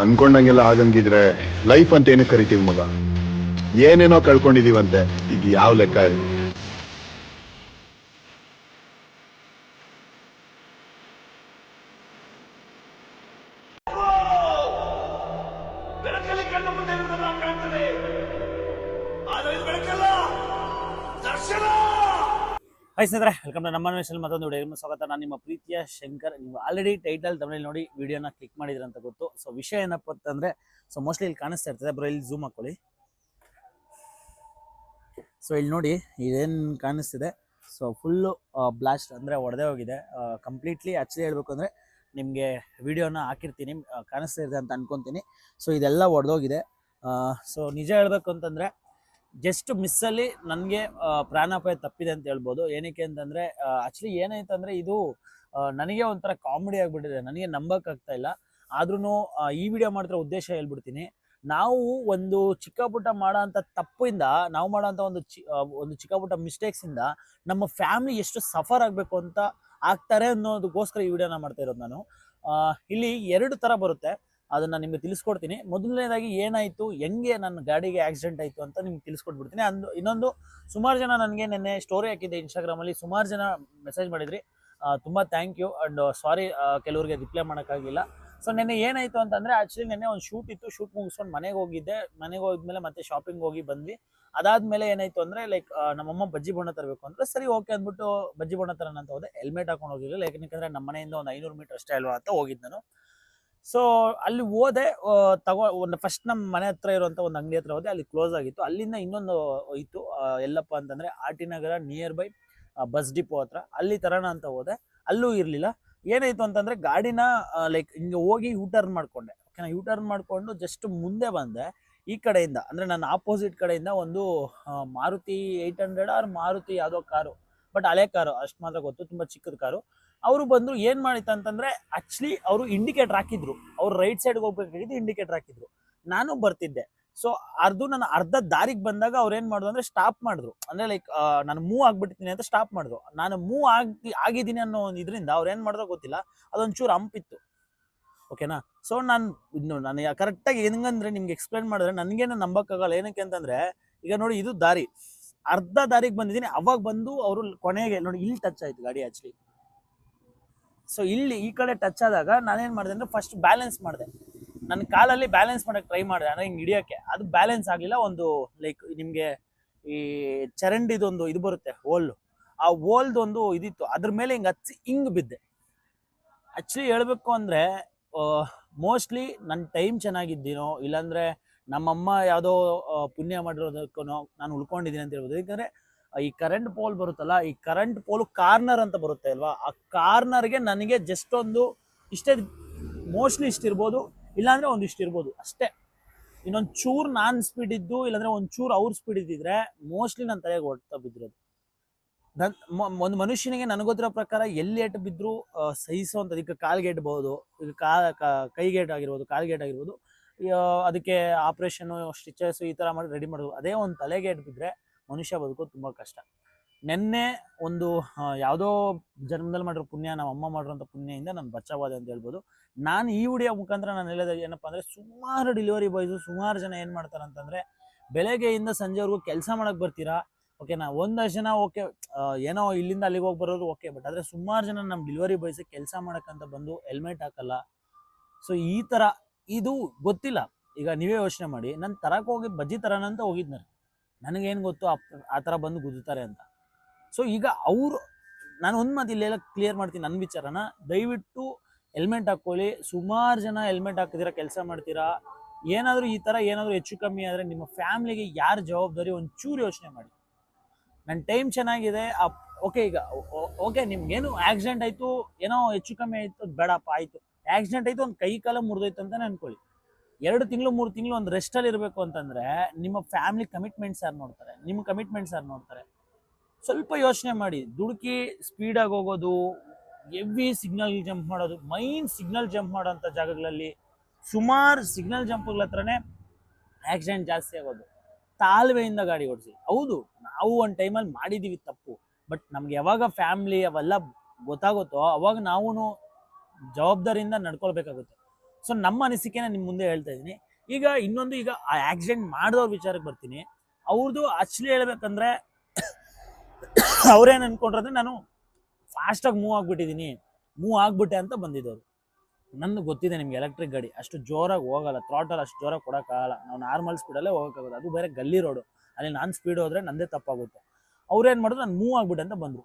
ಅನ್ಕೊಂಡಂಗೆಲ್ಲ ಆಗಂಗಿದ್ರೆ life ಅಂತ ಏನಕ್ಕೆ ಕರಿತೀವಿ ಮಗ. ಏನೇನೋ ಕಳ್ಕೊಂಡಿದೀವಂತೆ. ಈಗ ಯಾವ ಲೆಕ್ಕ? ಹಾಯ್ ಸ್ನೇಹಿತರೆ ವೆಲ್ಕಮ್ ಟು ನಮ್ಮ ನ್ಯೂಸಲ್ಲಿ ಮತ್ತೊಂದು ವಿಡಿಯೋ ಸ್ವಾಗತ. ನಾನು ನಿಮ್ಮ ಪ್ರೀತಿಯ ಶಂಕರ್. ನೀವು ಆಲ್ರೆಡಿ ಟೈಟಲ್ ತಮಿಳಲ್ಲಿ ನೋಡಿ ವಿಡಿಯೋನ ಕ್ಲಿಕ್ ಮಾಡಿದ್ರೆ ಅಂತ ಗೊತ್ತು. ಸೊ ವಿಷಯ ಏನಪ್ಪ ಅಂತಂದ್ರೆ ಸೊ ಮೋಸ್ಟ್ಲಿ ಇಲ್ಲಿ ಕಾಣಿಸ್ತಾ ಇರ್ತದೆ. ಬ್ರೋ ಇಲ್ಲಿ ಝೂಮ್ ಹಾಕೊಳ್ಳಿ. ಸೊ ಇಲ್ಲಿ ನೋಡಿ, ಇದೇನು ಕಾಣಿಸ್ತಿದೆ. ಸೊ ಫುಲ್ಲು ಬ್ಲಾಸ್ಟ್ ಅಂದರೆ ಒಡೆದೇ ಹೋಗಿದೆ. ಕಂಪ್ಲೀಟ್ಲಿ ಆ್ಯಕ್ಚುಲಿ ಹೇಳಬೇಕು ಅಂದರೆ, ನಿಮಗೆ ವಿಡಿಯೋನ ಹಾಕಿರ್ತೀನಿ. ಕಾಣಿಸ್ತಾ ಇದೆ ಅಂತ ಅನ್ಕೊತೀನಿ. ಸೊ ಇದೆಲ್ಲ ಒಡೆದೋಗಿದೆ. ಸೊ ನಿಜ ಹೇಳಬೇಕು ಅಂತಂದರೆ ಜಸ್ಟ್ ಮಿಸ್ಸಲ್ಲಿ ನನಗೆ ಪ್ರಾಣಾಪಾಯ ತಪ್ಪಿದೆ ಅಂತ ಹೇಳ್ಬೋದು. ಏನಕ್ಕೆ ಅಂತಂದರೆ ಆ್ಯಕ್ಚುಲಿ ಏನಾಯ್ತಂದರೆ ಇದು ನನಗೆ ಒಂಥರ ಕಾಮಿಡಿ ಆಗಿಬಿಟ್ಟಿದೆ. ನನಗೆ ನಂಬೋಕ್ಕಾಗ್ತಾ ಇಲ್ಲ. ಆದ್ರೂ ಈ ವಿಡಿಯೋ ಮಾಡಿದ್ರೆ ಉದ್ದೇಶ ಹೇಳ್ಬಿಡ್ತೀನಿ. ನಾವು ಒಂದು ಚಿಕ್ಕ ಪುಟ್ಟ ಮಾಡೋ ಅಂಥ ತಪ್ಪಿಂದ, ನಾವು ಮಾಡೋ ಅಂಥ ಒಂದು ಚಿ ಒಂದು ಚಿಕ್ಕ ಪುಟ್ಟ ಮಿಸ್ಟೇಕ್ಸಿಂದ ನಮ್ಮ ಫ್ಯಾಮಿಲಿ ಎಷ್ಟು ಸಫರ್ ಆಗಬೇಕು ಅಂತ ಆಗ್ತಾರೆ ಅನ್ನೋದಕ್ಕೋಸ್ಕರ ಈ ವಿಡಿಯೋನ ಮಾಡ್ತಾ ಇರೋದು ನಾನು. ಇಲ್ಲಿ ಎರಡು ಥರ ಬರುತ್ತೆ. ಅದನ್ನ ನಿಮ್ಗೆ ತಿಳಿಸ್ಕೊಡ್ತೀನಿ. ಮೊದಲನೇದಾಗಿ ಏನಾಯ್ತು, ಹೆಂಗೆ ನನ್ನ ಗಾಡಿಗೆ ಆಕ್ಸಿಡೆಂಟ್ ಆಯ್ತು ಅಂತ ನಿಮ್ಗೆ ತಿಳಿಸ್ಕೊಟ್ಬಿಡ್ತೀನಿ. ಅಂದು, ಇನ್ನೊಂದು, ಸುಮಾರು ಜನ ನನಗೆ ನೆನ್ನೆ ಸ್ಟೋರಿ ಹಾಕಿದ್ದೆ ಇನ್ಸ್ಟಾಗ್ರಾಮಲ್ಲಿ ಸುಮಾರು ಜನ ಮೆಸೇಜ್ ಮಾಡಿದ್ರಿ. ತುಂಬ ಥ್ಯಾಂಕ್ ಯು ಅಂಡ್ ಸಾರಿ ಕೆಲವರಿಗೆ ರಿಪ್ಲೈ ಮಾಡೋಕ್ಕಾಗಿಲ್ಲ. ಸೊ ನೆನ್ನೆ ಏನಾಯ್ತು ಅಂತಂದ್ರೆ ಆಕ್ಚುಲಿ ನೆನ್ನೆ ಒಂದು ಶೂಟ್ ಇತ್ತು. ಶೂಟ್ ಮುಗಿಸ್ಕೊಂಡು ಮನೆಗೆ ಹೋಗಿದ್ದೆ. ಮನೆಗೆ ಹೋಗಿದ್ಮೇಲೆ ಮತ್ತೆ ಶಾಪಿಂಗ್ ಹೋಗಿ ಬಂದ್ವಿ. ಅದಾದ್ಮೇಲೆ ಏನಾಯ್ತು ಅಂದ್ರೆ ಲೈಕ್ ನಮ್ಮಮ್ಮ ಬಜ್ಜಿ ಬಣ್ಣ ತರಬೇಕು ಅಂದ್ರೆ, ಸರಿ ಓಕೆ ಅಂದ್ಬಿಟ್ಟು ಬಜ್ಜಿ ಬಣ್ಣ ತರೋಣ ಅಂತ ಹೋದೆ. ಹೆಲ್ಮೆಟ್ ಹಾಕೊಂಡು ಹೋಗಿರಲಿಲ್ಲ. ಯಾಕಂದ್ರೆ ನಮ್ಮ ಮನೆಯಿಂದ ಒಂದು ಐನೂರು ಮೀಟರ್ ಅಷ್ಟೇ ಅಲ್ವಾ ಅಂತ ಹೋಗಿದ್ದು ನಾನು. ಸೊ ಅಲ್ಲಿ ಹೋದೆ ತಗೋ, ಒಂದು ಫಸ್ಟ್ ನಮ್ಮ ಮನೆ ಹತ್ರ ಇರುವಂತ ಒಂದು ಅಂಗಡಿ ಹತ್ರ ಹೋದೆ, ಅಲ್ಲಿ ಕ್ಲೋಸ್ ಆಗಿತ್ತು. ಅಲ್ಲಿಂದ ಇನ್ನೊಂದು ಇತ್ತು ಎಲ್ಲಪ್ಪ ಅಂತಂದ್ರೆ R T Nagar nearby bus depot ಹತ್ರ. ಅಲ್ಲಿ ತರೋಣ ಅಂತ ಹೋದೆ. ಅಲ್ಲೂ ಇರಲಿಲ್ಲ. ಏನಾಯಿತು ಅಂತಂದ್ರೆ ಗಾಡಿನ ಲೈಕ್ ಹಿಂಗೆ ಹೋಗಿ ಯೂ ಟರ್ನ್ ಮಾಡ್ಕೊಂಡೆ. ಓಕೆನಾ ಯೂ ಟರ್ನ್ ಮಾಡ್ಕೊಂಡು ಜಸ್ಟ್ ಮುಂದೆ ಬಂದೆ. ಈ ಕಡೆಯಿಂದ, ಅಂದ್ರೆ ನನ್ನ ಆಪೋಸಿಟ್ ಕಡೆಯಿಂದ ಒಂದು Maruti eight hundred or Maruti ಯಾವುದೋ ಕಾರು. ಬಟ್ ಹಳೆ ಕಾರು, ಅಷ್ಟು ಮಾತ್ರ ಗೊತ್ತು, ತುಂಬಾ ಚಿಕ್ಕದ ಕಾರು. ಅವರು ಬಂದು ಏನು ಮಾಡಿತ್ತು ಅಂತಂದ್ರೆ ಆಕ್ಚುಲಿ ಅವರು ಇಂಡಿಕೇಟರ್ ಹಾಕಿದ್ರು. ಅವ್ರು ರೈಟ್ ಸೈಡ್ ಹೋಗ್ಬೇಕಾಗಿದ್ದು ಇಂಡಿಕೇಟರ್ ಹಾಕಿದ್ರು. ನಾನು ಬರ್ತಿದ್ದೆ. ಸೊ ಅರ್ಧ ನಾನು ಅರ್ಧ ದಾರಿಗೆ ಬಂದಾಗ ಅವ್ರು ಏನು ಮಾಡಿದ್ರು ಅಂದ್ರೆ ಸ್ಟಾಪ್ ಮಾಡಿದ್ರು. ಅಂದ್ರೆ ಲೈಕ್ ನಾನು ಮೂವ್ ಆಗ್ಬಿಟ್ಟಿದ್ದೀನಿ ಅಂತ ಸ್ಟಾಪ್ ಮಾಡಿದ್ರು. ನಾನು ಮೂವ್ ಆಗಿ, ಆಗಿದ್ದೀನಿ ಅನ್ನೋ ಒಂದು ಇದರಿಂದ ಅವ್ರು ಏನು ಮಾಡಿದ್ರು ಗೊತ್ತಿಲ್ಲ. ಅದೊಂಚೂರು ಹಂಪಿತ್ತು ಓಕೆನಾ ಸೊ ನಾನು, ಇನ್ನು ನಾನು ಕರೆಕ್ಟಾಗಿ ಹೆಂಗಂದ್ರೆ ನಿಮ್ಗೆ ಎಕ್ಸ್ಪ್ಲೈನ್ ಮಾಡಿದ್ರೆ ನನಗೇನು ನಂಬಕ್ಕಾಗಲ್ಲ ಏನಕ್ಕೆ ಅಂತಂದ್ರೆ, ಈಗ ನೋಡಿ ಇದು ದಾರಿ. ಅರ್ಧ ದಾರಿಗೆ ಬಂದಿದ್ದೀನಿ. ಅವಾಗ ಬಂದು ಅವರು ಕೊನೆಗೆ, ನೋಡಿ, ಇಲ್ಲಿ ಟಚ್ ಆಯ್ತು ಗಾಡಿ ಆಕ್ಚುಲಿ ಸೊ ಇಲ್ಲಿ ಈ ಕಡೆ ಟಚ್ ಆದಾಗ ನಾನೇನು ಮಾಡಿದೆ ಅಂದ್ರೆ ಫಸ್ಟ್ ಬ್ಯಾಲೆನ್ಸ್ ಮಾಡಿದೆ. ನನ್ನ ಕಾಲಲ್ಲಿ ಬ್ಯಾಲೆನ್ಸ್ ಮಾಡಕ್ ಟ್ರೈ ಮಾಡಿದೆ, ಅಂದ್ರೆ ಹಿಂಗೆ ಹಿಡಿಯೋಕ್ಕೆ. ಅದು ಬ್ಯಾಲೆನ್ಸ್ ಆಗಲಿಲ್ಲ, ಒಂದು ಲೈಕ್ ನಿಮಗೆ ಈ ಚರಂಡಿದೊಂದು ಇದು ಬರುತ್ತೆ ಹೋಲ್ ಆ ಹೋಲ್ದೊಂದು ಇದಿತ್ತು. ಅದ್ರ ಮೇಲೆ ಹಿಂಗೆ ಹಚ್ಚಿ ಹಿಂಗ್ ಬಿದ್ದೆ. ಆ್ಯಕ್ಚುಲಿ ಹೇಳಬೇಕು ಅಂದ್ರೆ ಮೋಸ್ಟ್ಲಿ ನನ್ನ ಟೈಮ್ ಚೆನ್ನಾಗಿದ್ದೀನೋ, ಇಲ್ಲಾಂದ್ರೆ ನಮ್ಮಮ್ಮ ಯಾವುದೋ ಪುಣ್ಯ ಮಾಡಿರೋದಕ್ಕೂ ನಾನು ಉಳ್ಕೊಂಡಿದ್ದೀನಿ ಅಂತ ಹೇಳ್ಬೋದು. ಯಾಕಂದ್ರೆ ಈ ಕರೆಂಟ್ ಪೋಲ್ ಬರುತ್ತಲ್ಲ, ಈ ಕರೆಂಟ್ ಪೋಲ್ ಕಾರ್ನರ್ ಅಂತ ಬರುತ್ತೆ ಅಲ್ವಾ? ಆ ಕಾರ್ನರ್ಗೆ ನನಗೆ ಜಸ್ಟ್ ಒಂದು ಇಷ್ಟೇ ಮೋಸ್ಟ್ಲಿ ಇಷ್ಟಿರ್ಬೋದು ಇಲ್ಲಾಂದ್ರೆ ಒಂದು ಇಷ್ಟು ಇರ್ಬೋದು, ಅಷ್ಟೇ. ಇನ್ನೊಂದು ಚೂರು ನಾನ್ ಸ್ಪೀಡ್ ಇದ್ದು, ಇಲ್ಲಾಂದ್ರೆ ಒಂದು ಚೂರು ಅವ್ರ ಸ್ಪೀಡ್ ಇದ್ದಿದ್ರೆ ಮೋಸ್ಟ್ಲಿ ನನ್ನ ತಲೆಗೆ ಹೊಡ್ತಾ ಬಿದ್ದಿರೋದು. ಒಂದು ಮನುಷ್ಯನಿಗೆ ನನಗೊತ್ತಿರೋ ಪ್ರಕಾರ ಎಲ್ಲಿ ಏಟು ಬಿದ್ದರೂ ಸಹಿಸುವಂಥದ್ದು, ಈಗ ಕಾಲ್ಗೇಟ್ ಬಹುದು ಈಗ ಕಾ, ಕಾ- ಕೈಗೇಟ್ ಆಗಿರ್ಬೋದು ಕಾಲ್ಗೇಟ್ ಆಗಿರ್ಬೋದು ಅದಕ್ಕೆ ಆಪ್ರೇಷನು ಸ್ಟಿಚಸ್ ಈ ಥರ ಮಾಡಿ ರೆಡಿ ಮಾಡೋದು ಅದೇ ಒಂದು ತಲೆಗೆ ಏಟು ಬಿದ್ದರೆ ಮನುಷ್ಯ ಬದುಕೋದು ತುಂಬ ಕಷ್ಟ. ನೆನ್ನೆ ಒಂದು ಯಾವುದೋ ಜನ್ಮದಲ್ಲಿ ಮಾಡಿರೋ ಪುಣ್ಯ, ನಮ್ಮ ಅಮ್ಮ ಮಾಡಿರೋಂಥ ಪುಣ್ಯದಿಂದ ನಾನು ಬಚ್ಚಾವಾದೆ ಅಂತ ಹೇಳ್ಬೋದು. ನಾನು ಈ ವಿಡಿಯೋ ಮುಖಾಂತರ ನಾನು ಹೇಳೋದು ಏನಪ್ಪ ಅಂದರೆ, ಸುಮಾರು ಡೆಲಿವರಿ ಬಾಯ್ಸು ಸುಮಾರು ಜನ ಏನು ಮಾಡ್ತಾರೆ ಅಂತಂದರೆ, ಬೆಳಗ್ಗೆಯಿಂದ ಸಂಜೆವರೆಗೂ ಕೆಲಸ ಮಾಡೋಕ್ಕೆ ಬರ್ತೀರಾ? ಓಕೆನಾ ಒಂದಷ್ಟು ಜನ ಓಕೆ ಏನೋ ಇಲ್ಲಿಂದ ಅಲ್ಲಿಗೆ ಹೋಗಿ ಬರೋದು ಓಕೆ ಬಟ್ ಆದರೆ ಸುಮಾರು ಜನ ನಮ್ಮ ಡೆಲಿವರಿ ಬಾಯ್ಸ್ ಕೆಲಸ ಮಾಡೋಕ್ಕಂತ ಬಂದು ಹೆಲ್ಮೆಟ್ ಹಾಕಲ್ಲ. ಸೊ ಈ ಥರ ಇದು ಗೊತ್ತಿಲ್ಲ. ಈಗ ನೀವೇ ಯೋಚನೆ ಮಾಡಿ. ನಾನು ತರಕ್ಕೆ ಹೋಗಿ ಬಜ್ಜಿ ತರೋಣ ಅಂತ ಹೋಗಿದ್ನ ನನಗೇನು ಗೊತ್ತು ಆ- ಆ ಥರ ಬಂದು ಗುದ್ದುತ್ತಾರೆ ಅಂತ. ಸೊ ಈಗ ಅವರು, ನಾನು ಒಂದು ಮಾತು ಇಲ್ಲೆಲ್ಲ ಕ್ಲಿಯರ್ ಮಾಡ್ತೀನಿ ನನ್ನ ವಿಚಾರನ. ದಯವಿಟ್ಟು ಹೆಲ್ಮೆಟ್ ಹಾಕ್ಕೊಳ್ಳಿ ಸುಮಾರು ಜನ ಹೆಲ್ಮೆಟ್ ಹಾಕಿದಿರ ಕೆಲಸ ಮಾಡ್ತೀರಾ? ಏನಾದರೂ ಈ ಥರ ಏನಾದರೂ ಹೆಚ್ಚು ಕಮ್ಮಿ ಆದರೆ ನಿಮ್ಮ ಫ್ಯಾಮ್ಲಿಗೆ ಯಾರು ಜವಾಬ್ದಾರಿ ಒಂಚೂರು ಯೋಚನೆ ಮಾಡಿ. ನನ್ನ ಟೈಮ್ ಚೆನ್ನಾಗಿದೆ ಓಕೆ ಈಗ ಓಕೆ ನಿಮ್ಗೇನು ಆಕ್ಸಿಡೆಂಟ್ ಆಯಿತು, ಏನೋ ಹೆಚ್ಚು ಕಮ್ಮಿ ಆಯಿತು, ಬೇಡಪ್ಪ, ಆಯಿತು. ಆಕ್ಸಿಡೆಂಟ್ ಆಯಿತು, ಒಂದು ಕೈ ಕಾಲ ಮುರಿದೋಯ್ತು ಅಂತಲೇ ಅನ್ಕೊಳ್ಳಿ. ಎರಡು ತಿಂಗಳು, ಮೂರು ತಿಂಗಳು ಒಂದು ರೆಸ್ಟಲ್ಲಿ ಇರಬೇಕು ಅಂತಂದ್ರೆ ನಿಮ್ಮ ಫ್ಯಾಮಿಲಿ ಕಮಿಟ್ಮೆಂಟ್ಸ್ ಯಾರು ನೋಡ್ತಾರೆ? ನಿಮ್ಮ ಕಮಿಟ್ಮೆಂಟ್ಸ್ ಯಾರು ನೋಡ್ತಾರೆ? ಸ್ವಲ್ಪ ಯೋಚನೆ ಮಾಡಿ. ದುಡುಕಿ ಸ್ಪೀಡಾಗಿ ಹೋಗೋದು ಎವ್ರಿ ಸಿಗ್ನಲ್ ಜಂಪ್ ಮಾಡೋದು ಮೈನ್ ಸಿಗ್ನಲ್ ಜಂಪ್ ಮಾಡೋಂಥ ಜಾಗಗಳಲ್ಲಿ ಸುಮಾರು ಸಿಗ್ನಲ್ ಜಂಪ್ಗಳ ಹತ್ರನೇ ಆಕ್ಸಿಡೆಂಟ್ ಜಾಸ್ತಿ ಆಗೋದು. ತಾಳ್ವೆಯಿಂದ ಗಾಡಿ ಓಡಿಸಿ. ಹೌದು, ನಾವು ಒಂದು ಟೈಮಲ್ಲಿ ಮಾಡಿದ್ದೀವಿ ತಪ್ಪು. ಬಟ್ ನಮ್ಗೆ ಯಾವಾಗ ಫ್ಯಾಮ್ಲಿ ಅವೆಲ್ಲ ಗೊತ್ತಾಗುತ್ತೋ, ಅವಾಗ ನಾವು ಜವಾಬ್ದಾರಿಯಿಂದ ನಡ್ಕೊಳ್ಬೇಕಾಗುತ್ತೆ. ಸೊ ನಮ್ಮ ಅನಿಸಿಕೆನ ನಿಮ್ಮ ಮುಂದೆ ಹೇಳ್ತಾ ಇದ್ದೀನಿ. ಈಗ ಇನ್ನೊಂದು ಈಗ ಆ ಆಕ್ಸಿಡೆಂಟ್ ಮಾಡಿದವ್ರ ವಿಚಾರಕ್ಕೆ ಬರ್ತೀನಿ. ಅವ್ರದ್ದು ಆಕ್ಚುಲಿ ಹೇಳ್ಬೇಕಂದ್ರೆ ಅವ್ರೇನು ಅನ್ಕೊಂಡ್ರೆ ನಾನು ಫಾಸ್ಟಾಗಿ ಮೂವ್ ಆಗಿಬಿಟ್ಟಿದ್ದೀನಿ ಮೂವ್ ಆಗ್ಬಿಟ್ಟೆ ಅಂತ ಬಂದಿದ್ದವರು. ನಂದು ಗೊತ್ತಿದೆ ನಿಮ್ಗೆ ಎಲೆಕ್ಟ್ರಿಕ್ ಗಾಡಿ. ಅಷ್ಟು ಜೋರಾಗಿ ಹೋಗಲ್ಲ ಥ್ರಾಟಲ್ ಅಷ್ಟು ಜೋರಾಗಿ ಕೊಡೋಕ್ಕಾಗಲ್ಲ ನಾವು ನಾರ್ಮಲ್ ಸ್ಪೀಡಲ್ಲೇ ಹೋಗೋಕ್ಕಾಗೋದು. ಅದು ಬೇರೆ ಗಲ್ಲಿ ರೋಡು ಅಲ್ಲಿ ನಾನು ಸ್ಪೀಡ್ ಹೋದ್ರೆ ನಂದೇ ತಪ್ಪಾಗುತ್ತೆ. ಅವ್ರೇನು ಮಾಡಿದ್ರು, ನಾನು ಮೂವ್ ಆಗ್ಬಿಟ್ಟೆ ಅಂತ ಬಂದರು.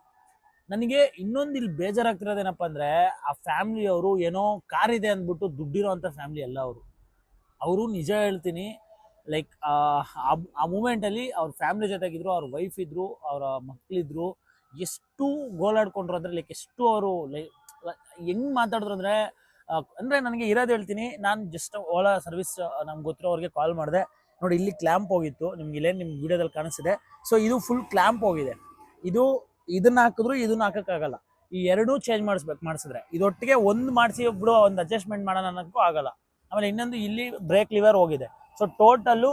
ನನಗೆ ಇನ್ನೊಂದು ಇಲ್ಲಿ ಬೇಜಾರಾಗ್ತಿರೋದೇನಪ್ಪ ಅಂದರೆ ಆ ಫ್ಯಾಮಿಲಿ ಅವರು ಏನೋ ಕಾರ್ ಇದೆ ಅಂದ್ಬಿಟ್ಟು ದುಡ್ಡಿರೋ ಅಂಥ ಫ್ಯಾಮ್ಲಿ ಎಲ್ಲ ಅವರು. ಅವರು ನಿಜ ಹೇಳ್ತೀನಿ ಲೈಕ್ ಆ ಮೂಮೆಂಟಲ್ಲಿ ಅವ್ರ ಫ್ಯಾಮಿಲಿ ಜೊತೆಗಿದ್ರು, ಅವ್ರ ವೈಫ್ ಇದ್ರು, ಅವರ ಮಕ್ಕಳಿದ್ರು ಎಷ್ಟು ಗೋಲಾಡ್ಕೊಂಡ್ರು ಅಂದರೆ ಲೈಕ್ ಎಷ್ಟು ಅವರು ಲೈಕ್ ಹೆಂಗ್ ಮಾತಾಡಿದ್ರು ಅಂದರೆ ಅಂದರೆ ನನಗೆ ಇರೋದು ಹೇಳ್ತೀನಿ, ನಾನು ಜಸ್ಟ್ ಓಲಾ ಸರ್ವಿಸ್ ನಮ್ಗೆ ಗೊತ್ತಿರೋ ಅವ್ರಿಗೆ ಕಾಲ್ ಮಾಡಿದೆ. ನೋಡಿ, ಇಲ್ಲಿ ಕ್ಲ್ಯಾಂಪ್ ಹೋಗಿತ್ತು, ನಿಮ್ಗೆ ಇಲ್ಲೇ ನಿಮ್ಮ ವಿಡಿಯೋದಲ್ಲಿ ಕಾಣಿಸ್ತಿದೆ. ಸೊ ಇದು ಫುಲ್ ಕ್ಲ್ಯಾಂಪ್ ಹೋಗಿದೆ. ಇದು ಇದನ್ನ ಹಾಕಿದ್ರು ಇದನ್ನ ಹಾಕಕ್ಕಾಗಲ್ಲ. ಈ ಎರಡೂ ಚೇಂಜ್ ಮಾಡಿಸ್ಬೇಕು, ಮಾಡಿಸಿದ್ರೆ. ಇದೊಟ್ಟಿಗೆ ಒಂದು ಮಾಡಿಸಿ ಬಿಡು, ಒಂದು ಅಡ್ಜಸ್ಟ್ಮೆಂಟ್ ಮಾಡೋಣ ಅನ್ನೋಕ್ಕೂ ಆಗಲ್ಲ. ಆಮೇಲೆ ಇನ್ನೊಂದು ಇಲ್ಲಿ ಬ್ರೇಕ್ ಲಿವರ್ ಹೋಗಿದೆ. ಸೊ ಟೋಟಲ್ಲು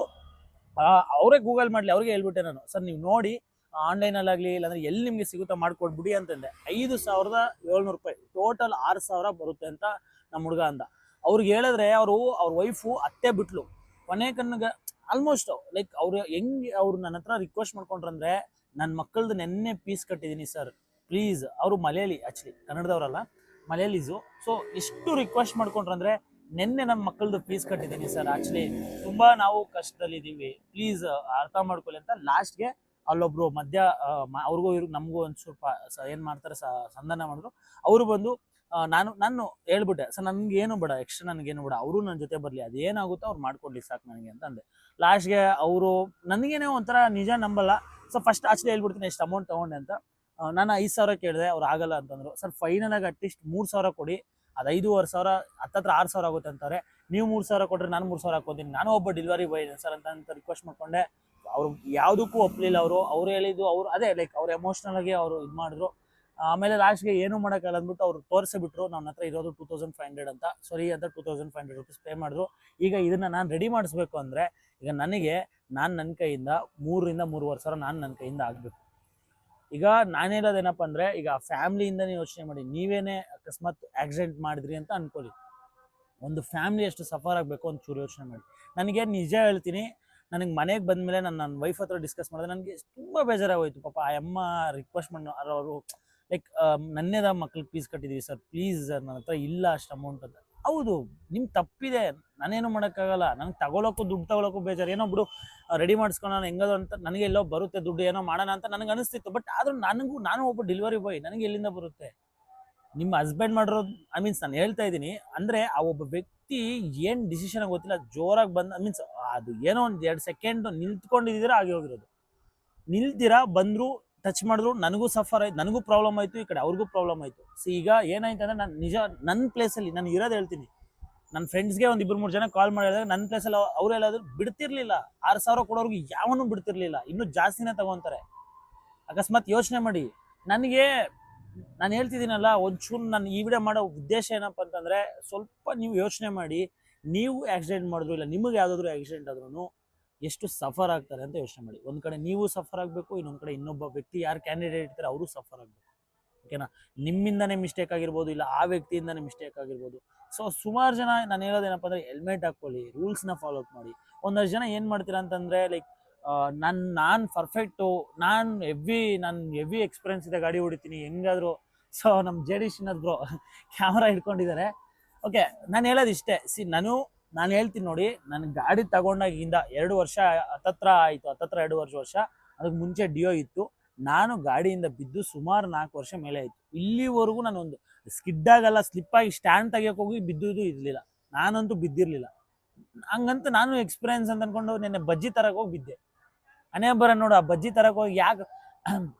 ಅವರೇ ಗೂಗಲ್ ಮಾಡಲಿ, ಅವ್ರಿಗೆ ಹೇಳ್ಬಿಟ್ಟೆ ನಾನು. ಸರ್, ನೀವು ನೋಡಿ ಆನ್ಲೈನಲ್ಲಾಗಲಿ ಇಲ್ಲಾಂದ್ರೆ ಎಲ್ಲಿ ನಿಮಗೆ ಸಿಗುತ್ತಾ ಮಾಡ್ಕೊಡ್ಬಿಡಿ ಅಂತಂದೆ. ಐದು ಸಾವಿರದ ಏಳ್ನೂರು ರೂಪಾಯಿ ಟೋಟಲ್ ಆರು ಸಾವಿರ ಬರುತ್ತೆ ಅಂತ ನಮ್ಮ ಹುಡುಗ ಅಂದ. ಅವ್ರಿಗೆ ಹೇಳಿದ್ರೆ ಅವರು, ಅವ್ರ ವೈಫು ಅತ್ತೆ ಬಿಟ್ಲು. ಕೊನೆ ಕಣ್ಣಿಗೆ ಆಲ್ಮೋಸ್ಟ್ ಲೈಕ್ ಅವ್ರು ಹೆಂಗೆ, ಅವ್ರು ನನ್ನ ಹತ್ರ ರಿಕ್ವೆಸ್ಟ್ ಮಾಡ್ಕೊಂಡ್ರಂದ್ರೆ ನನ್ನ ಮಕ್ಕಳದು ನೆನ್ನೆ ಪೀಸ್ ಕಟ್ಟಿದ್ದೀನಿ ಸರ್. ಪ್ಲೀಸ್, ಅವರು ಮಲಯಾಳಿ ಆ್ಯಕ್ಚುಲಿ ಕನ್ನಡದವರಲ್ಲ ಮಲಯಾಳೀಸು ಸೊ ಎಷ್ಟು ರಿಕ್ವೆಸ್ಟ್ ಮಾಡ್ಕೊಂಡ್ರಂದ್ರೆ ನೆನ್ನೆ ನನ್ನ ಮಕ್ಕಳದು ಫೀಸ್ ಕಟ್ಟಿದ್ದೀನಿ ಸರ್. ಆ್ಯಕ್ಚುಲಿ ತುಂಬ ನಾವು ಕಷ್ಟದಲ್ಲಿದ್ದೀವಿ. ಪ್ಲೀಸ್ ಅರ್ಥ ಮಾಡ್ಕೊಳ್ಳಿ ಅಂತ ಲಾಸ್ಟ್ಗೆ ಅಲ್ಲೊಬ್ರು ಮಧ್ಯ ಅವ್ರಿಗೂ ಇವ್ರಿಗೆ ನಮಗೂ ಒಂದು ಸ್ವಲ್ಪ ಏನು ಮಾಡ್ತಾರೆ ಸಂಧಾನ ಮಾಡಿದ್ರು. ಅವರು ಬಂದು ನಾನು ನಾನು ಹೇಳ್ಬಿಟ್ಟೆ, ಸರ್, ನನಗೇನು ಬೇಡ ಎಕ್ಸ್ಟ್ರಾ ನನಗೇನು ಬೇಡ. ಅವರು ನನ್ನ ಜೊತೆ ಬರಲಿ. ಅದೇನಾಗುತ್ತೋ ಅವ್ರು ಮಾಡ್ಕೊಡ್ಲಿ ಸಾಕು ನನಗೆ ಅಂತ ಅಂದೆ. ಲಾಸ್ಟ್ಗೆ ಅವರು, ನನಗೇನೆ ಒಂಥರ ನಿಜ ನಂಬಲ್ಲ. ಸೊ ಫಸ್ಟ್ ಆಚೆ ಹೇಳ್ಬಿಡ್ತೀನಿ ಎಷ್ಟು ಅಮೌಂಟ್ ತೊಗೊಂಡೆ ಅಂತ. ನಾನು ಐದು ಸಾವಿರ ಕೇಳಿದೆ, ಅವ್ರು ಆಗಲ್ಲ ಅಂತಂದ್ರು. ಸರ್ ಫೈನಲ್ ಆಗಿ ಅಟ್ಲೀಸ್ಟ್ ಮೂರು ಸಾವಿರ ಕೊಡಿ. ಅದು ಐದೂವರೆ ಸಾವಿರ, ಹತ್ತತ್ರ ಆರು ಸಾವಿರ ಆಗುತ್ತೆ ಅಂತಾರೆ. ನೀವು ಮೂರು ಸಾವಿರ ಕೊಟ್ಟರೆ ನಾನು ಮೂರು ಸಾವಿರ ಹಾಕೋತೀನಿ ನಾನು ಒಬ್ಬ ಡೆಲಿವರಿ ಬಾಯ್ ಸರ್ ಅಂತ ಅಂತ ರಿಕ್ವೆಸ್ಟ್ ಮಾಡ್ಕೊಂಡೆ. ಅವ್ರು ಯಾವುದಕ್ಕೂ ಒಪ್ಪಲಿಲ್ಲ ಅವರು. ಅವ್ರು ಹೇಳಿದ್ದು, ಅವರು ಅದೇ ಲೈಕ್ ಅವ್ರು ಎಮೋಷ್ನಲ್ ಆಗಿ ಅವರು ಇದು ಮಾಡಿದ್ರು. ಆಮೇಲೆ ಲಾಸ್ಟ್ಗೆ ಏನು ಮಾಡೋಕ್ಕಾಗಲ್ಲ ಅಂದ್ಬಿಟ್ಟು ಅವ್ರು ತೋರಿಸಿಬಿಟ್ರು ನನ್ನ ಹತ್ರ ಇರೋದು ಟೂ ತೌಸಂಡ್ ಫೈವ್ ಹಂಡ್ರೆಡ್ ಅಂತ. ಸರಿ ಅಂತ two thousand five hundred rupees pay ಮಾಡಿದ್ರು. ಈಗ ಇದನ್ನು ನಾನು ರೆಡಿ ಮಾಡಿಸ್ಬೇಕು ಅಂದರೆ, ಈಗ ನನಗೆ ನಾನು ನನ್ನ ಕೈಯಿಂದ ಮೂರರಿಂದ ಮೂರುವರೆ ಸಾವಿರ ನಾನು ನನ್ನ ಕೈಯಿಂದ ಆಗಬೇಕು. ಈಗ ನಾನು ಹೇಳೋದೇನಪ್ಪ ಅಂದರೆ, ಈಗ ಫ್ಯಾಮ್ಲಿಯಿಂದನೇ ಯೋಚನೆ ಮಾಡಿ, ನೀವೇನೇ ಅಕಸ್ಮಾತ್ ಆಕ್ಸಿಡೆಂಟ್ ಮಾಡಿದ್ರಿ ಅಂತ ಅನ್ಕೊಳ್ಳಿ. ಒಂದು ಫ್ಯಾಮ್ಲಿ ಎಷ್ಟು ಸಫರ್ ಆಗಬೇಕು ಅಂತ ಚೂರು ಯೋಚನೆ ಮಾಡಿ. ನನಗೆ ನಿಜ ಹೇಳ್ತೀನಿ, ನನಗೆ ಮನೆಗೆ ಬಂದಮೇಲೆ ನಾನು ನನ್ನ ವೈಫ್ ಹತ್ರ ಡಿಸ್ಕಸ್ ಮಾಡಿದೆ ನನಗೆ ತುಂಬ ಬೇಜಾರಾಗೋಯ್ತು. ಪಾಪ ಆ ಅಮ್ಮ ರಿಕ್ವೆಸ್ಟ್ ಮಾಡಿ ಅವರು ಲೈಕ್ ನನ್ನೇದ ಮಕ್ಳಿಗೆ ಫೀಸ್ ಕಟ್ಟಿದ್ದೀವಿ ಸರ್ ಪ್ಲೀಸ್ ಸರ್ ನನ್ನ ಹತ್ರ ಇಲ್ಲ ಅಷ್ಟು ಅಮೌಂಟ್ ಅಂತ. ಹೌದು, ನಿಮ್ ತಪ್ಪಿದೆ. ನಾನೇನು ಮಾಡೋಕ್ಕಾಗಲ್ಲ. ನನಗೆ ತಗೊಳಕ್ಕೂ, ದುಡ್ಡು ತಗೊಳಕ್ಕೂ ಬೇಜಾರು. ಏನೋ ಬಿಡು ರೆಡಿ ಮಾಡಿಸ್ಕೊಳ್ಳೋಣ ಹೆಂಗದು ಅಂತ. ನನಗೆ ಎಲ್ಲೋ ಬರುತ್ತೆ ದುಡ್ಡು, ಏನೋ ಮಾಡೋಣ ಅಂತ ನನಗೆ ಅನಿಸ್ತಿತ್ತು. ಬಟ್ ಆದರೂ ನನಗೂ, ನಾನು ಒಬ್ಬ ಡೆಲಿವರಿ ಬಾಯ್ ನನಗೆ ಎಲ್ಲಿಂದ ಬರುತ್ತೆ? ನಿಮ್ಮ ಹಸ್ಬೆಂಡ್ ಮಾಡಿರೋದು ಐ ಮೀನ್ಸ್ ನಾನು ಹೇಳ್ತಾ ಇದ್ದೀನಿ, ಅಂದರೆ ಆ ಒಬ್ಬ ವ್ಯಕ್ತಿ ಏನು ಡಿಸಿಷನ್ ಗೊತ್ತಿಲ್ಲ. ಜೋರಾಗಿ ಬಂದು ಐ ಮೀನ್ಸ್ ಅದು ಏನೋ ಒಂದು ಎರಡು ಸೆಕೆಂಡ್ ನಿಂತ್ಕೊಂಡಿದ್ದೀರಾ ಆಗಿ ಹೋಗಿರೋದು. ನಿಲ್ದಿರಾ ಬಂದರು ಟಚ್ ಮಾಡಿದ್ರು, ನನಗೂ ಸಫರ್ ಆಯ್ತು, ನನಗೂ ಪ್ರಾಬ್ಲಮ್ ಆಯಿತು, ಈ ಕಡೆ ಅವ್ರಿಗೂ ಪ್ರಾಬ್ಲಮ್ ಆಯಿತು. ಸೊ ಈಗ ಏನಾಯ್ತು ಅಂದರೆ ನಾನು ನಿಜ ನನ್ನ ಪ್ಲೇಸಲ್ಲಿ ನಾನು ಇರೋದು ಹೇಳ್ತೀನಿ. ನನ್ನ ಫ್ರೆಂಡ್ಸ್ಗೆ ಒಂದು ಇಬ್ಬರು ಮೂರು ಜನ ಕಾಲ್ ಮಾಡಿದಾಗ ನನ್ನ ಪ್ಲೇಸಲ್ಲಿ ಅವ್ರು ಹೇಳೋದು ಬಿಡ್ತಿರ್ಲಿಲ್ಲ. ಆರು ಸಾವಿರ ಕೊಡೋರ್ಗು ಯಾವನು ಬಿಡ್ತಿರ್ಲಿಲ್ಲ. ಇನ್ನೂ ಜಾಸ್ತಿನೇ ತಗೊಂತಾರೆ. ಅಕಸ್ಮಾತ್ ಯೋಚನೆ ಮಾಡಿ. ನನಗೆ, ನಾನು ಹೇಳ್ತಿದ್ದೀನಲ್ಲ, ಒಂಚೂರು ನಾನು ಈ ವಿಡಿಯೋ ಮಾಡೋ ಉದ್ದೇಶ ಏನಪ್ಪ ಅಂತಂದರೆ ಸ್ವಲ್ಪ ನೀವು ಯೋಚನೆ ಮಾಡಿ, ನೀವು ಆಕ್ಸಿಡೆಂಟ್ ಮಾಡಿದ್ರು ಇಲ್ಲ, ನಿಮಗೆ ಯಾವುದಾದ್ರೂ ಆಕ್ಸಿಡೆಂಟ್ ಆದ್ರೂ ಎಷ್ಟು ಸಫರ್ ಆಗ್ತಾರೆ ಅಂತ ಯೋಚನೆ ಮಾಡಿ. ಒಂದು ಕಡೆ ನೀವು ಸಫರ್ ಆಗಬೇಕು, ಇನ್ನೊಂದು ಕಡೆ ಇನ್ನೊಬ್ಬ ವ್ಯಕ್ತಿ ಯಾರು ಕ್ಯಾಂಡಿಡೇಟ್ ಇರ್ತಾರೆ ಅವರು ಸಫರ್ ಆಗಬೇಕು. ಓಕೆನಾ ನಿಮ್ಮಿಂದನೇ ಮಿಸ್ಟೇಕ್ ಆಗಿರ್ಬೋದು, ಇಲ್ಲ ಆ ವ್ಯಕ್ತಿಯಿಂದನೇ ಮಿಸ್ಟೇಕ್ ಆಗಿರ್ಬೋದು. ಸೊ ಸುಮಾರು ಜನ ನಾನು ಹೇಳೋದೇನಪ್ಪ ಅಂದರೆ ಹೆಲ್ಮೆಟ್ ಹಾಕ್ಕೊಳ್ಳಿ ರೂಲ್ಸ್ನ ಫಾಲೋ ಅಪ್ ಮಾಡಿ. ಒಂದಷ್ಟು ಜನ ಏನು ಮಾಡ್ತೀರಾ ಅಂತಂದರೆ ಲೈಕ್ ನನ್ನ ನಾನು ಪರ್ಫೆಕ್ಟು ನಾನು ಹೆವಿ ನಾನು ಹೆವಿ ಎಕ್ಸ್ಪೀರಿಯನ್ಸ್ ಇದೆ, ಗಾಡಿ ಹೊಡಿತೀನಿ, ಹೆಂಗಾದ್ರು. ಸೊ ನಮ್ಮ ಜೆ ಬ್ರೋ ಕ್ಯಾಮ್ರಾ ಹಿಡ್ಕೊಂಡಿದ್ದಾರೆ ಓಕೆ ನಾನು ಹೇಳೋದು ಇಷ್ಟೇ. ಸಿ ನಾನು ನಾನು ಹೇಳ್ತೀನಿ ನೋಡಿ ನನ್ನ ಗಾಡಿ ತಗೊಂಡಾಗಿಂದ ಎರಡು ವರ್ಷ, ಹತ್ತತ್ರ ಆಯಿತು, ಹತ್ತತ್ರ ಎರಡು ವರ್ಷ ವರ್ಷ ಅದಕ್ಕೆ ಮುಂಚೆ ಡಿಯೋ ಇತ್ತು. ನಾನು ಗಾಡಿಯಿಂದ ಬಿದ್ದು ಸುಮಾರು ನಾಲ್ಕು ವರ್ಷ ಮೇಲೆ ಆಯಿತು. ಇಲ್ಲಿವರೆಗೂ ನಾನು ಒಂದು ಸ್ಕಿಡ್ ಆಗಲ್ಲ ಸ್ಲಿಪ್ ಆಗಿ ಸ್ಟ್ಯಾಂಡ್ ತೆಗಿಯೋಕೆ ಹೋಗಿ ಬಿದ್ದುದು ಇರಲಿಲ್ಲ. ನಾನಂತೂ ಬಿದ್ದಿರಲಿಲ್ಲ. ಹಂಗಂತ ನಾನು ಎಕ್ಸ್ಪೀರಿಯನ್ಸ್ ಅಂತ ಅನ್ಕೊಂಡು ನೆನ್ನೆ ಬಜ್ಜಿ ತರಕ್ಕೆ ಹೋಗಿ ಬಿದ್ದೆ. ಅನೇ ಬರ ನೋಡು, ಆ ಬಜ್ಜಿ ತರಕ್ಕೆ ಹೋಗಿ ಯಾಕೆ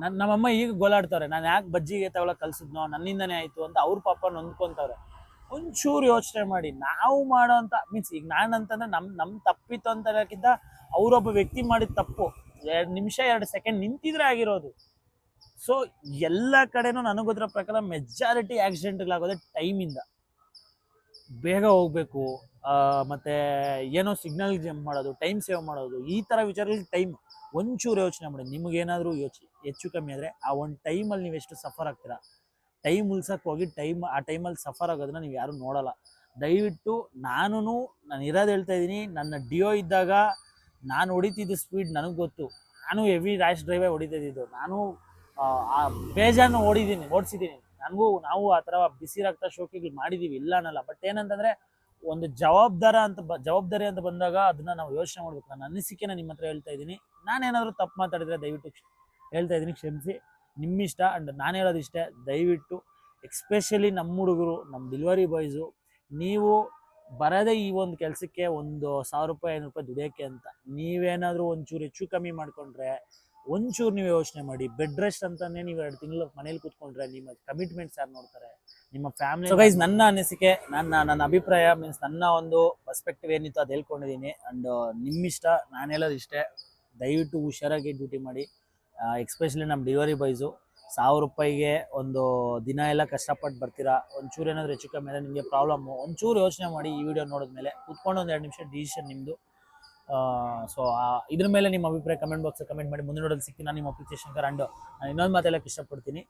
ನನ್ನ ನಮ್ಮಮ್ಮ ಈಗ ಗೋಲಾಡ್ತವ್ರೆ. ನಾನು ಯಾಕೆ ಬಜ್ಜಿಗೆ ತಗೊಳಕ್ ಕಲ್ಸಿದ್ನೋ, ನನ್ನಿಂದನೇ ಆಯಿತು ಅಂತ ಅವ್ರ ಪಾಪ ನೊಂದ್ಕೊಂತವ್ರೆ. ಒಂಚೂರು ಯೋಚನೆ ಮಾಡಿ, ನಾವು ಮಾಡೋ ಅಂತ ಮೀನ್ಸ್ ಈಗ ನಾನು ಅಂತಂದ್ರೆ ನಮ್ಮ ನಮ್ಮ ತಪ್ಪಿತ್ತು ಅಂತ ಹೇಳಕ್ಕಿಂತ ಅವರೊಬ್ಬ ವ್ಯಕ್ತಿ ಮಾಡಿದ ತಪ್ಪು. ಎರಡು ನಿಮಿಷ, ಎರಡು ಸೆಕೆಂಡ್ ನಿಂತಿದ್ರೆ ಆಗಿರೋದು. ಸೊ ಎಲ್ಲ ಕಡೆನೂ ನನಗೆ ಗೊತ್ತಿರೋ ಪ್ರಕಾರ ಮೆಜಾರಿಟಿ ಟೈಮ್ ಟೈಮಿಂದ ಬೇಗ ಹೋಗಬೇಕು ಮತ್ತು ಏನೋ ಸಿಗ್ನಲ್ ಜಂಪ್ ಮಾಡೋದು ಟೈಮ್ ಸೇವ್ ಮಾಡೋದು, ಈ ಥರ ವಿಚಾರಗಳಿಗೆ ಟೈಮ್ ಒಂಚೂರು ಯೋಚನೆ ಮಾಡಿ, ನಿಮಗೇನಾದರೂ ಯೋಚನೆ ಹೆಚ್ಚು ಕಮ್ಮಿ ಆದರೆ ಆ ಒಂದು ಟೈಮಲ್ಲಿ ಎಷ್ಟು ಸಫರ್ ಆಗ್ತೀರಾ? ಟೈಮ್ ಉಳ್ಸಕ್ಕೆ ಹೋಗಿ ಟೈಮ್ ಆ ಟೈಮಲ್ಲಿ ಸಫರ್ ಆಗೋದನ್ನ ನೀವು ಯಾರು ನೋಡಲ್ಲ. ದಯವಿಟ್ಟು ನಾನು ನಾನು ಇರೋದು ಹೇಳ್ತಾ ಇದ್ದೀನಿ ನನ್ನ ಡಿಯೋ ಇದ್ದಾಗ ನಾನು ಹೊಡಿತಿದ್ದ ಸ್ಪೀಡ್ ನನಗೆ ಗೊತ್ತು. ನಾನು ಹೆವಿ ರ್ಯಾಶ್ ಡ್ರೈವೇ ಹೊಡಿತಿದ್ದು ನಾನು ಆ, ಬೇಜಾನು ಓಡಿದ್ದೀನಿ ಓಡಿಸಿದ್ದೀನಿ. ನನಗೂ ನಾವು ಆ ಥರ ಬಿಸಿ ರಕ್ತ ಶೋಕಿಗಳು ಮಾಡಿದ್ದೀವಿ ಇಲ್ಲ ಅನ್ನಲ್ಲ. ಬಟ್ ಏನಂತಂದರೆ ಒಂದು ಜವಾಬ್ದಾರ ಅಂತ ಬ ಜವಾಬ್ದಾರಿ ಅಂತ ಬಂದಾಗ ಅದನ್ನ ನಾವು ಯೋಚನೆ ಮಾಡಬೇಕು. ನನ್ನ ಅನಿಸಿಕೆನ ನಿಮ್ಮ ಹತ್ರ ಹೇಳ್ತಾ ಇದ್ದೀನಿ. ನಾನೇನಾದರೂ ತಪ್ಪು ಮಾತಾಡಿದರೆ ದಯವಿಟ್ಟು ಹೇಳ್ತಾ ಇದ್ದೀನಿ ಕ್ಷಮಿಸಿ. ನಿಮ್ಮಿಷ್ಟ ಆ್ಯಂಡ್ ನಾನು ಹೇಳೋದು ಇಷ್ಟೇ ದಯವಿಟ್ಟು ಎಕ್ಸ್ಪೆಷಲಿ ನಮ್ಮ ಹುಡುಗರು ನಮ್ಮ ಡೆಲಿವರಿ ಬಾಯ್ಸು ನೀವು ಬರದೇ ಈ ಒಂದು ಕೆಲಸಕ್ಕೆ ಒಂದು ಸಾವಿರ ರೂಪಾಯಿ ಐನೂರು ರೂಪಾಯಿ ದುಡಿಯೋಕ್ಕೆ ಅಂತ ನೀವೇನಾದರೂ ಒಂಚೂರು ಹೆಚ್ಚು ಕಮ್ಮಿ ಮಾಡಿಕೊಂಡ್ರೆ ಒಂಚೂರು ನೀವು ಯೋಚನೆ ಮಾಡಿ. ಬೆಡ್ ರೆಸ್ಟ್ ಅಂತಲೇ ನೀವು ಎರಡು ತಿಂಗಳು ಮನೇಲಿ ಕೂತ್ಕೊಂಡ್ರೆ ನಿಮ್ಮ ಕಮಿಟ್ಮೆಂಟ್ಸ್ ಯಾರು ನೋಡ್ತಾರೆ? ನಿಮ್ಮ ಫ್ಯಾಮಿಲಿ ಗೈಸ್ ನನ್ನ ಅನಿಸಿಕೆ ನನ್ನ ನನ್ನ ಅಭಿಪ್ರಾಯ ಮೀನ್ಸ್ ನನ್ನ ಒಂದು ಪರ್ಸ್ಪೆಕ್ಟಿವ್ ಏನಿತ್ತು ಅದು ಹೇಳ್ಕೊಂಡಿದ್ದೀನಿ ಆ್ಯಂಡ್ ನಿಮ್ಮಿಷ್ಟ ನಾನು ಹೇಳೋದು ಇಷ್ಟೇ ದಯವಿಟ್ಟು ಹುಷಾರಾಗಿ ಡ್ಯೂಟಿ ಮಾಡಿ. ಎಕ್ಸ್ಪೆಷಲಿ ನಮ್ಮ ಡೆಲಿವರಿ ಬಾಯ್ಸು ಸಾವಿರ ರೂಪಾಯಿಗೆ ಒಂದು ದಿನ ಎಲ್ಲ ಕಷ್ಟಪಟ್ಟು ಬರ್ತೀರಾ, ಒಂಚೂರು ಏನಾದರೂ ಹೆಚ್ಚು ಕಮ್ಮಿ ಅಂದರೆ ನಿಮಗೆ ಪ್ರಾಬ್ಲಮ್ಮು ಒಂಚೂರು ಯೋಚನೆ ಮಾಡಿ ಈ ವಿಡಿಯೋ ನೋಡಿದ್ಮೇಲೆ ಕೂತ್ಕೊಂಡು ಒಂದು ಎರಡು ನಿಮಿಷ ಡಿಸಿಷನ್ ನಿಮ್ಮದು ಸೊ ಇದ್ರ ಮೇಲೆ ನಿಮ್ಮ ಅಭಿಪ್ರಾಯ ಕಮೆಂಟ್ ಬಾಕ್ಸ್ ಕಮೆಂಟ್ ಮಾಡಿ ಮುಂದೆ ನೋಡೋದು ನಾನು ನಿಮ್ಮ ಅಪ್ಲಿಕೇಶನ್ ಆ್ಯಂಡ್ ನಾನು ಇನ್ನೊಂದು ಮಾತೆಲ್ಲಕ್ಕೆ ಇಷ್ಟಪಡ್ತೀನಿ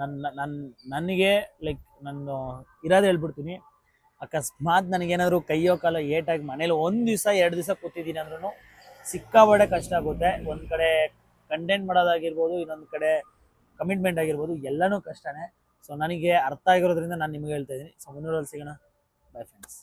ನನ್ನ ನನ್ನ ನನಗೆ ಲೈಕ್ ನಾನು ಇರೋದು ಹೇಳ್ಬಿಡ್ತೀನಿ, ಅಕಸ್ಮಾತ್ ನನಗೇನಾದರೂ ಕೈಯೋ ಕಾಲ ಏಟಾಗಿ ಮನೇಲಿ ಒಂದು ದಿವಸ, ಎರಡು ದಿವಸ ಕೂತಿದ್ದೀನಿ ಅಂದ್ರೂ ಸಿಕ್ಕಾಬಡೆ ಕಷ್ಟ ಆಗುತ್ತೆ. ಒಂದು ಕಡೆ ಕಂಟೆಂಟ್ ಮಾಡೋದಾಗಿರ್ಬೋದು, ಇನ್ನೊಂದು ಕಡೆ ಕಮಿಟ್ಮೆಂಟ್ ಆಗಿರ್ಬೋದು, ಎಲ್ಲನೂ ಕಷ್ಟನೇ. ಸೊ ನನಗೆ ಅರ್ಥ ಆಗಿರೋದ್ರಿಂದ ನಾನು ನಿಮಗೆ ಹೇಳ್ತಾ ಇದ್ದೀನಿ. ಸೊ ಮುನ್ನೂರಲ್ಲಿ ಸಿಗೋಣ. By friends